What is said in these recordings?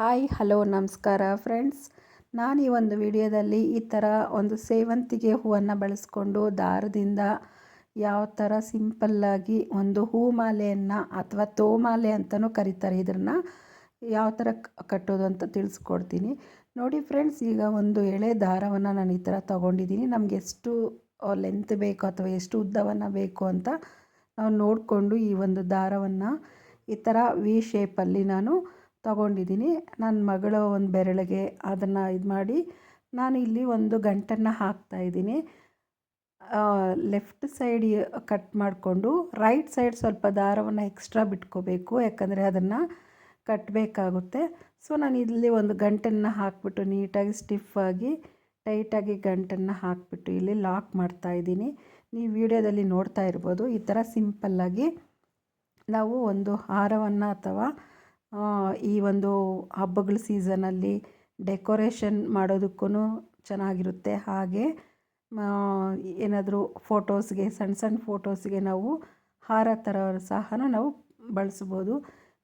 Hi, hello, ನಮಸ್ಕಾರ friends. ನಾನು ಈ ಒಂದು ವಿಡಿಯೋದಲ್ಲಿ ಈ ಥರ ಒಂದು ಸೇವಂತಿಗೆ ಹೂವನ್ನು ಬಳಸ್ಕೊಂಡು ದಾರದಿಂದ ಯಾವ ಥರ ಸಿಂಪಲ್ಲಾಗಿ ಒಂದು ಹೂ ಮಾಲೆಯನ್ನು ಅಥವಾ ತೋಮಾಲೆ ಅಂತಲೂ ಕರೀತಾರೆ. ಇದನ್ನು ಯಾವ ಥರ ಕಟ್ಟೋದು ಅಂತ ತಿಳಿಸ್ಕೊಡ್ತೀನಿ. ನೋಡಿ ಫ್ರೆಂಡ್ಸ್, ಈಗ ಒಂದು ಎಳೆ ದಾರವನ್ನು ನಾನು ಈ ಥರ ತೊಗೊಂಡಿದ್ದೀನಿ. ನಮಗೆ ಎಷ್ಟು ಲೆಂತ್ ಬೇಕು ಅಥವಾ ಎಷ್ಟು ಉದ್ದವನ್ನು ಬೇಕು ಅಂತ ನಾವು ನೋಡಿಕೊಂಡು ಈ ಒಂದು ದಾರವನ್ನು ಈ ಥರ ವಿ ಶೇಪಲ್ಲಿ ನಾನು ತಗೊಂಡಿದ್ದೀನಿ. ನನ್ನ ಮಗಳ ಒಂದು ಬೆರಳಿಗೆ ಅದನ್ನು ಇದು ಮಾಡಿ ನಾನು ಇಲ್ಲಿ ಒಂದು ಗಂಟನ್ನು ಹಾಕ್ತಾಯಿದ್ದೀನಿ ಲೆಫ್ಟ್ ಸೈಡ್ ಕಟ್ ಮಾಡಿಕೊಂಡು ರೈಟ್ ಸೈಡ್ ಸ್ವಲ್ಪ ದಾರವನ್ನು ಎಕ್ಸ್ಟ್ರಾ ಬಿಟ್ಕೋಬೇಕು. ಯಾಕಂದರೆ ಅದನ್ನು ಕಟ್ಟಬೇಕಾಗುತ್ತೆ ಸೊ, ನಾನು ಇಲ್ಲಿ ಒಂದು ಗಂಟನ್ನು ಹಾಕ್ಬಿಟ್ಟು ನೀಟಾಗಿ ಸ್ಟಿಫಾಗಿ ಟೈಟಾಗಿ ಗಂಟನ್ನು ಹಾಕ್ಬಿಟ್ಟು ಇಲ್ಲಿ ಲಾಕ್ ಮಾಡ್ತಾಯಿದ್ದೀನಿ ನೀವು ವಿಡಿಯೋದಲ್ಲಿ ನೋಡ್ತಾ ಇರ್ಬೋದು. ಈ ಥರ ಸಿಂಪಲ್ಲಾಗಿ ನಾವು ಒಂದು ಹಾರವನ್ನು ಅಥವಾ ಈ ಒಂದು ಹಬ್ಬಗಳ ಸೀಸನಲ್ಲಿ ಡೆಕೋರೇಷನ್ ಮಾಡೋದಕ್ಕೂ ಚೆನ್ನಾಗಿರುತ್ತೆ. ಹಾಗೆ ಏನಾದರೂ ಫೋಟೋಸ್ಗೆ ಸಣ್ಣ ಸಣ್ಣ ಫೋಟೋಸ್ಗೆ ನಾವು ಹಾರ ಥರ ಸಹ ನಾವು ಬಳಸ್ಬೋದು.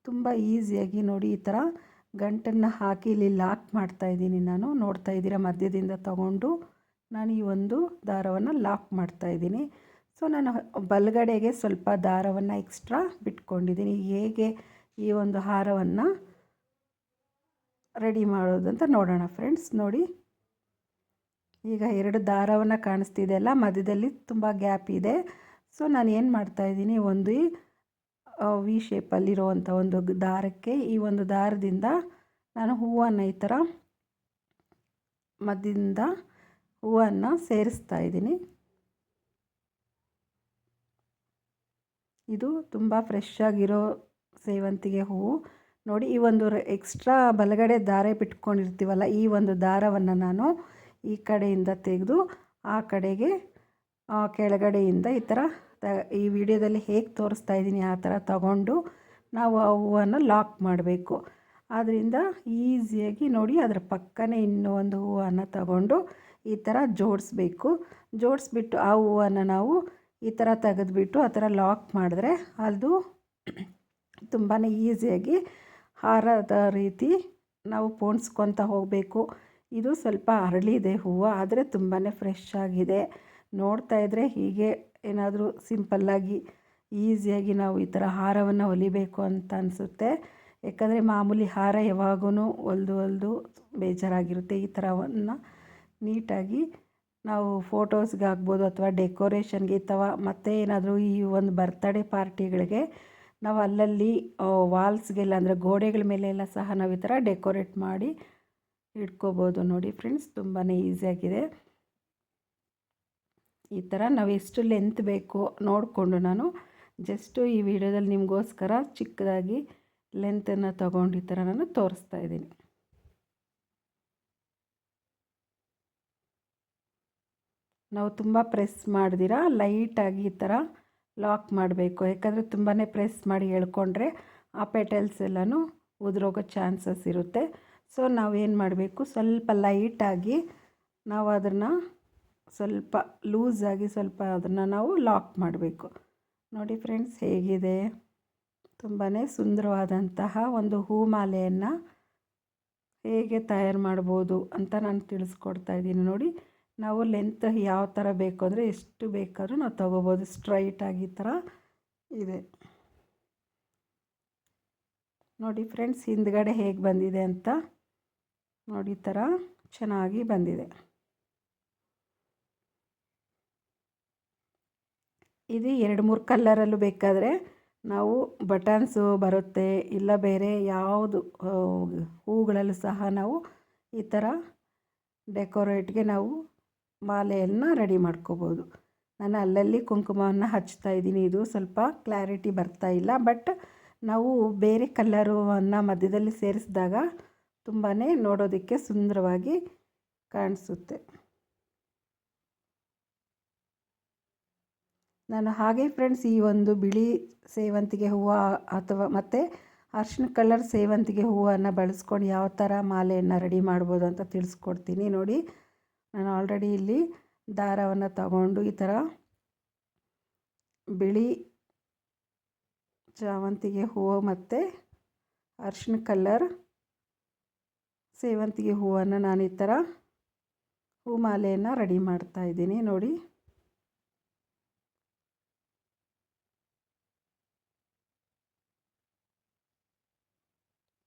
ತುಂಬ ಈಸಿಯಾಗಿ ನೋಡಿ ಈ ಥರ ಗಂಟನ್ನು ಹಾಕಿ ಇಲ್ಲಿ ಲಾಕ್ ಮಾಡ್ತಾಯಿದ್ದೀನಿ ನಾನು. ನೋಡ್ತಾ ಇದ್ದೀರಾ, ಮಧ್ಯದಿಂದ ತಗೊಂಡು ನಾನು ಈ ಒಂದು ದಾರವನ್ನು ಲಾಕ್ ಮಾಡ್ತಾಯಿದ್ದೀನಿ ಸೊ, ನಾನು ಬಲಗಡೆಗೆ ಸ್ವಲ್ಪ ದಾರವನ್ನು ಎಕ್ಸ್ಟ್ರಾ ಬಿಟ್ಕೊಂಡಿದ್ದೀನಿ. ಹೇಗೆ ಈ ಒಂದು ಹಾರವನ್ನು ರೆಡಿ ಮಾಡೋದಂತ ನೋಡೋಣ ಫ್ರೆಂಡ್ಸ್ ನೋಡಿ. ಈಗ ಎರಡು ದಾರವನ್ನು ಕಾಣಿಸ್ತಿದೆ ಅಲ್ಲ, ಮಧ್ಯದಲ್ಲಿ ತುಂಬ ಗ್ಯಾಪ್ ಇದೆ. ಸೊ ನಾನು ಏನು ಮಾಡ್ತಾಯಿದ್ದೀನಿ ಒಂದು ವಿ ಶೇಪಲ್ಲಿರುವಂಥ ಒಂದು ದಾರಕ್ಕೆ ಈ ಒಂದು ದಾರದಿಂದ ನಾನು ಹೂವನ್ನು ಈ ಥರ ಮಧ್ಯದಿಂದ ಹೂವನ್ನು ಸೇರಿಸ್ತಾ ಇದ್ದೀನಿ. ಇದು ತುಂಬ ಫ್ರೆಶ್ ಆಗಿರೋ ಸೇವಂತಿಗೆ ಹೂವು. ನೋಡಿ, ಈ ಒಂದು ಎಕ್ಸ್ಟ್ರಾ ಬಲಗಡೆ ದಾರ ಬಿಟ್ಕೊಂಡಿರ್ತೀವಲ್ಲ ಈ ಒಂದು ದಾರವನ್ನು ನಾನು ಈ ಕಡೆಯಿಂದ ತೆಗೆದು, ಆ ಕಡೆಗೆ ಕೆಳಗಡೆಯಿಂದ ಈ ಥರ ಈ ವಿಡಿಯೋದಲ್ಲಿ ಹೇಗೆ ತೋರಿಸ್ತಾ ಇದ್ದೀನಿ ಆ ಥರ ತಗೊಂಡು ನಾವು ಆ ಹೂವನ್ನು ಲಾಕ್ ಮಾಡಬೇಕು. ಆದ್ದರಿಂದ ಈಸಿಯಾಗಿ ನೋಡಿ, ಅದರ ಪಕ್ಕನೇ ಇನ್ನೂ ಒಂದು ಹೂವನ್ನು ತಗೊಂಡು ಈ ಥರ ಜೋಡಿಸ್ಬೇಕು. ಜೋಡಿಸ್ಬಿಟ್ಟು ಆ ಹೂವನ್ನು ನಾವು ಈ ಥರ ತೆಗೆದ್ಬಿಟ್ಟು ಆ ಥರ ಲಾಕ್ ಮಾಡಿದ್ರೆ, ಅದು ತುಂಬಾ ಈಸಿಯಾಗಿ ಹಾರದ ರೀತಿ ನಾವು ಪೋಣಿಸ್ಕೊತ ಹೋಗಬೇಕು. ಇದು ಸ್ವಲ್ಪ ಅರಳಿದೆ ಹೂವು, ಆದರೆ ತುಂಬಾ ಫ್ರೆಶ್ ಆಗಿದೆ. ನೋಡ್ತಾ ಇದ್ದರೆ ಹೀಗೆ ಏನಾದರೂ ಸಿಂಪಲ್ಲಾಗಿ ಈಸಿಯಾಗಿ ನಾವು ಈ ಥರ ಹಾರವನ್ನು ಹೊಲಿಬೇಕು ಅಂತ ಅನಿಸುತ್ತೆ. ಯಾಕಂದರೆ ಮಾಮೂಲಿ ಹಾರ ಯಾವಾಗೂ ಹೊಲ್ದು ಹೊಲ್ದು ಬೇಜಾರಾಗಿರುತ್ತೆ ಈ ಥರವನ್ನು ನೀಟಾಗಿ ನಾವು ಫೋಟೋಸ್ಗೆ ಆಗ್ಬೋದು ಅಥವಾ ಡೆಕೋರೇಷನ್ಗೆ ಅಥವಾ ಮತ್ತೆ ಏನಾದರೂ ಈ ಒಂದು ಬರ್ತಡೇ ಪಾರ್ಟಿಗಳಿಗೆ ನಾವು ಅಲ್ಲಲ್ಲಿ ವಾಲ್ಸ್ಗೆಲ್ಲ ಅಂದರೆ ಗೋಡೆಗಳ ಮೇಲೆ ಎಲ್ಲ ಸಹ ನಾವು ಈ ಥರ ಡೆಕೋರೇಟ್ ಮಾಡಿ ಇಟ್ಕೋಬೋದು ನೋಡಿ ಫ್ರೆಂಡ್ಸ್ ತುಂಬಾ ಈಸಿಯಾಗಿದೆ ಈ ಥರ ನಾವು ಎಷ್ಟು ಲೆಂತ್ ಬೇಕು ನೋಡಿಕೊಂಡು ನಾನು ಜಸ್ಟು ಈ ವಿಡಿಯೋದಲ್ಲಿ ನಿಮಗೋಸ್ಕರ ಚಿಕ್ಕದಾಗಿ ಲೆಂತನ್ನು ತೊಗೊಂಡು ಈ ಥರ ನಾನು ತೋರಿಸ್ತಾ ಇದ್ದೀನಿ. ನಾವು ತುಂಬ ಪ್ರೆಸ್ ಮಾಡ್ದಿರ? ಲೈಟಾಗಿ ಈ ಥರ ಲಾಕ್ ಮಾಡಬೇಕು. ಯಾಕಂದರೆ ತುಂಬಾ ಪ್ರೆಸ್ ಮಾಡಿ ಎಳ್ಕೊಂಡ್ರೆ ಆ ಪೆಟಲ್ಸ್ ಎಲ್ಲನೂ ಉದುರೋಗೋ ಚಾನ್ಸಸ್ ಇರುತ್ತೆ. ಸೊ ನಾವೇನು ಮಾಡಬೇಕು? ಸ್ವಲ್ಪ ಲೈಟಾಗಿ ನಾವು ಅದನ್ನು ಸ್ವಲ್ಪ ಲೂಸಾಗಿ ಸ್ವಲ್ಪ ಅದನ್ನು ನಾವು ಲಾಕ್ ಮಾಡಬೇಕು. ನೋಡಿ ಫ್ರೆಂಡ್ಸ್, ಹೇಗಿದೆ? ತುಂಬಾ ಸುಂದರವಾದಂತಹ ಒಂದು ಹೂ ಮಾಲೆಯನ್ನು ಹೇಗೆ ತಯಾರು ಮಾಡ್ಬೋದು ಅಂತ ನಾನು ತಿಳಿಸ್ಕೊಡ್ತಾ ಇದ್ದೀನಿ. ನೋಡಿ ನಾವು ಲೆಂತ್ ಯಾವ ಥರ ಬೇಕು ಅಂದರೆ ಎಷ್ಟು ಬೇಕಾದ್ರೂ ನಾವು ತೊಗೋಬೋದು. ಸ್ಟ್ರೈಟಾಗಿ ಈ ಥರ ಇದೆ. ನೋಡಿ ಫ್ರೆಂಡ್ಸ್ ಹಿಂದ್ಗಡೆ ಹೇಗೆ ಬಂದಿದೆ ಅಂತ. ನೋಡಿ ಥರ ಚೆನ್ನಾಗಿ ಬಂದಿದೆ. ಇದು ಎರಡು ಮೂರು ಕಲ್ಲರಲ್ಲೂ ಬೇಕಾದರೆ ನಾವು ಬಟನ್ಸು ಬರುತ್ತೆ ಇಲ್ಲ ಬೇರೆ ಯಾವುದು, ಹೂಗಳಲ್ಲೂ ಸಹ ನಾವು ಈ ಥರ ಡೆಕೋರೇಟ್ಗೆ ನಾವು ಮಾಲೆಯನ್ನು ರೆಡಿ ಮಾಡ್ಕೋಬೋದು. ನಾನು ಅಲ್ಲಲ್ಲಿ ಕುಂಕುಮವನ್ನು ಹಚ್ತಾ ಇದ್ದೀನಿ. ಇದು ಸ್ವಲ್ಪ ಕ್ಲಾರಿಟಿ ಬರ್ತಾ ಇಲ್ಲ. ಬಟ್ ನಾವು ಬೇರೆ ಕಲ್ಲರನ್ನು ಮಧ್ಯದಲ್ಲಿ ಸೇರಿಸಿದಾಗ ತುಂಬಾ ನೋಡೋದಕ್ಕೆ ಸುಂದರವಾಗಿ ಕಾಣಿಸುತ್ತೆ. ನಾನು ಹಾಗೆ ಫ್ರೆಂಡ್ಸ್ ಈ ಒಂದು ಬಿಳಿ ಸೇವಂತಿಗೆ ಹೂವು ಅಥವಾ ಮತ್ತು ಅರ್ಶಿನ ಕಲರ್ ಸೇವಂತಿಗೆ ಹೂವನ್ನು ಬಳಸ್ಕೊಂಡು ಯಾವ ಥರ ಮಾಲೆಯನ್ನು ರೆಡಿ ಮಾಡ್ಬೋದು ಅಂತ ತಿಳಿಸ್ಕೊಡ್ತೀನಿ. ನೋಡಿ ನಾನು ಆಲ್ರೆಡಿ ಇಲ್ಲಿ ದಾರವನ್ನು ತಗೊಂಡು ಈ ಥರ ಬಿಳಿ ಜಾವಂತಿಗೆ ಹೂವು ಮತ್ತು ಅರ್ಶಿನ ಕಲ್ಲರ್ ಸೇವಂತಿಗೆ ಹೂವನ್ನು ನಾನು ಈ ಥರ ಹೂ ಮಾಲೆಯನ್ನು ರೆಡಿ ಮಾಡ್ತಾ ಇದ್ದೀನಿ, ನೋಡಿ.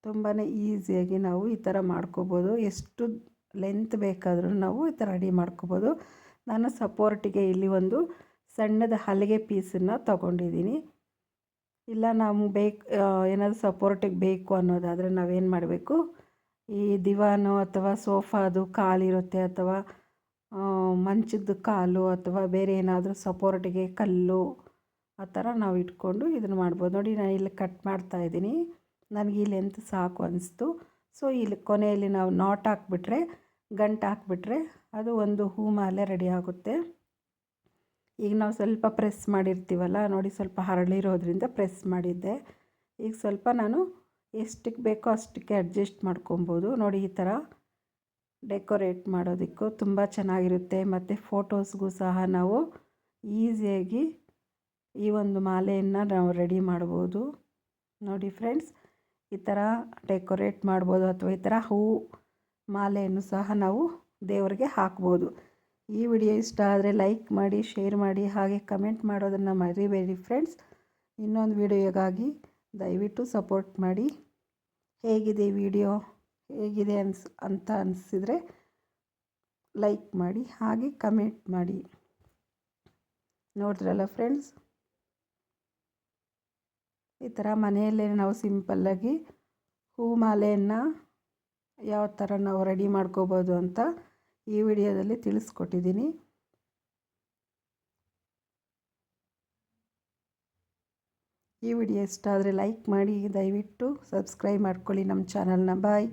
ತುಂಬಾ ಈಸಿಯಾಗಿ ನಾವು ಈ ಥರ ಮಾಡ್ಕೋಬೋದು. ಎಷ್ಟು ಲೆಂತ್ ಬೇಕಾದರೂ ನಾವು ಈ ಥರ ರೆಡಿ ಮಾಡ್ಕೋಬೋದು. ನಾನು ಸಪೋರ್ಟಿಗೆ ಇಲ್ಲಿ ಒಂದು ಸಣ್ಣದ ಹಲಗೆ ಪೀಸನ್ನು ತೊಗೊಂಡಿದ್ದೀನಿ. ಇಲ್ಲ ನಾವು ಬೇಕು ಏನಾದರೂ ಸಪೋರ್ಟಿಗೆ ಬೇಕು ಅನ್ನೋದಾದರೆ ನಾವೇನು ಮಾಡಬೇಕು? ಈ ದಿವಾನು ಅಥವಾ ಸೋಫಾದು ಕಾಲಿರುತ್ತೆ ಅಥವಾ ಮಂಚದ ಕಾಲು ಅಥವಾ ಬೇರೆ ಏನಾದರೂ ಸಪೋರ್ಟಿಗೆ ಕಲ್ಲು, ಆ ಥರ ನಾವು ಇಟ್ಕೊಂಡು ಇದನ್ನು ಮಾಡ್ಬೋದು. ನೋಡಿ, ನಾನು ಇಲ್ಲಿ ಕಟ್ ಮಾಡ್ತಾ ಇದ್ದೀನಿ. ನನಗೆ ಈ ಲೆಂತ್ ಸಾಕು ಅನಿಸ್ತು. ಸೊ ಇಲ್ಲಿ ಕೊನೆಯಲ್ಲಿ ನಾವು ನಾಟ್ ಹಾಕ್ಬಿಟ್ರೆ, ಗಂಟು ಹಾಕ್ಬಿಟ್ರೆ ಅದು ಒಂದು ಹೂ ಮಾಲೆ ರೆಡಿ ಆಗುತ್ತೆ. ಈಗ ನಾವು ಸ್ವಲ್ಪ ಪ್ರೆಸ್ ಮಾಡಿರ್ತೀವಲ್ಲ, ನೋಡಿ ಸ್ವಲ್ಪ ಹರಳಿರೋದ್ರಿಂದ ಪ್ರೆಸ್ ಮಾಡಿದ್ದೆ. ಈಗ ಸ್ವಲ್ಪ ನಾನು ಎಷ್ಟಕ್ಕೆ ಬೇಕೋ ಅಷ್ಟಕ್ಕೆ ಅಡ್ಜಸ್ಟ್ ಮಾಡ್ಕೊಬೋದು. ನೋಡಿ ಈ ಥರ ಡೆಕೋರೇಟ್ ಮಾಡೋದಕ್ಕೂ ತುಂಬ ಚೆನ್ನಾಗಿರುತ್ತೆ. ಮತ್ತು ಫೋಟೋಸ್ಗೂ ಸಹ ನಾವು ಈಸಿಯಾಗಿ ಈ ಒಂದು ಮಾಲೆಯನ್ನು ನಾವು ರೆಡಿ ಮಾಡ್ಬೋದು. ನೋಡಿ ಫ್ರೆಂಡ್ಸ್ ಈ ಥರ ಡೆಕೋರೇಟ್ ಮಾಡ್ಬೋದು ಅಥವಾ ಈ ಥರ ಹೂ ಮಾಲೆಯನ್ನು ಸಹ ನಾವು ದೇವರಿಗೆ ಹಾಕ್ಬೋದು. ಈ ವಿಡಿಯೋ ಇಷ್ಟ ಆದರೆ ಲೈಕ್ ಮಾಡಿ, ಶೇರ್ ಮಾಡಿ, ಹಾಗೆ ಕಮೆಂಟ್ ಮಾಡೋದನ್ನು ಮರಿಬೇಡಿ ಫ್ರೆಂಡ್ಸ್. ಇನ್ನೊಂದು ವಿಡಿಯೋಗಾಗಿ ದಯವಿಟ್ಟು ಸಪೋರ್ಟ್ ಮಾಡಿ. ಹೇಗಿದೆ ವಿಡಿಯೋ? ಹೇಗಿದೆ ಅನ್ಸ್, ಅಂತ ಅನಿಸಿದರೆ ಲೈಕ್ ಮಾಡಿ, ಹಾಗೆ ಕಮೆಂಟ್ ಮಾಡಿ. ನೋಡಿದ್ರಲ್ಲ ಫ್ರೆಂಡ್ಸ್? ಈ ಥರ ಮನೆಯಲ್ಲೇ ನಾವು ಸಿಂಪಲ್ಲಾಗಿ ಹೂ ಮಾಲೆಯನ್ನು ಯಾವ ಥರ ನಾವು ರೆಡಿ ಮಾಡ್ಕೋಬೋದು ಅಂತ ಈ ವಿಡಿಯೋದಲ್ಲಿ ತಿಳಿಸ್ಕೊಟ್ಟಿದ್ದೀನಿ. ಈ ವಿಡಿಯೋ ಇಷ್ಟ ಆದರೆ ಲೈಕ್ ಮಾಡಿ, ದಯವಿಟ್ಟು ಸಬ್ಸ್ಕ್ರೈಬ್ ಮಾಡ್ಕೊಳ್ಳಿ ನಮ್ಮ ಚಾನಲ್ನ ಬಾಯ್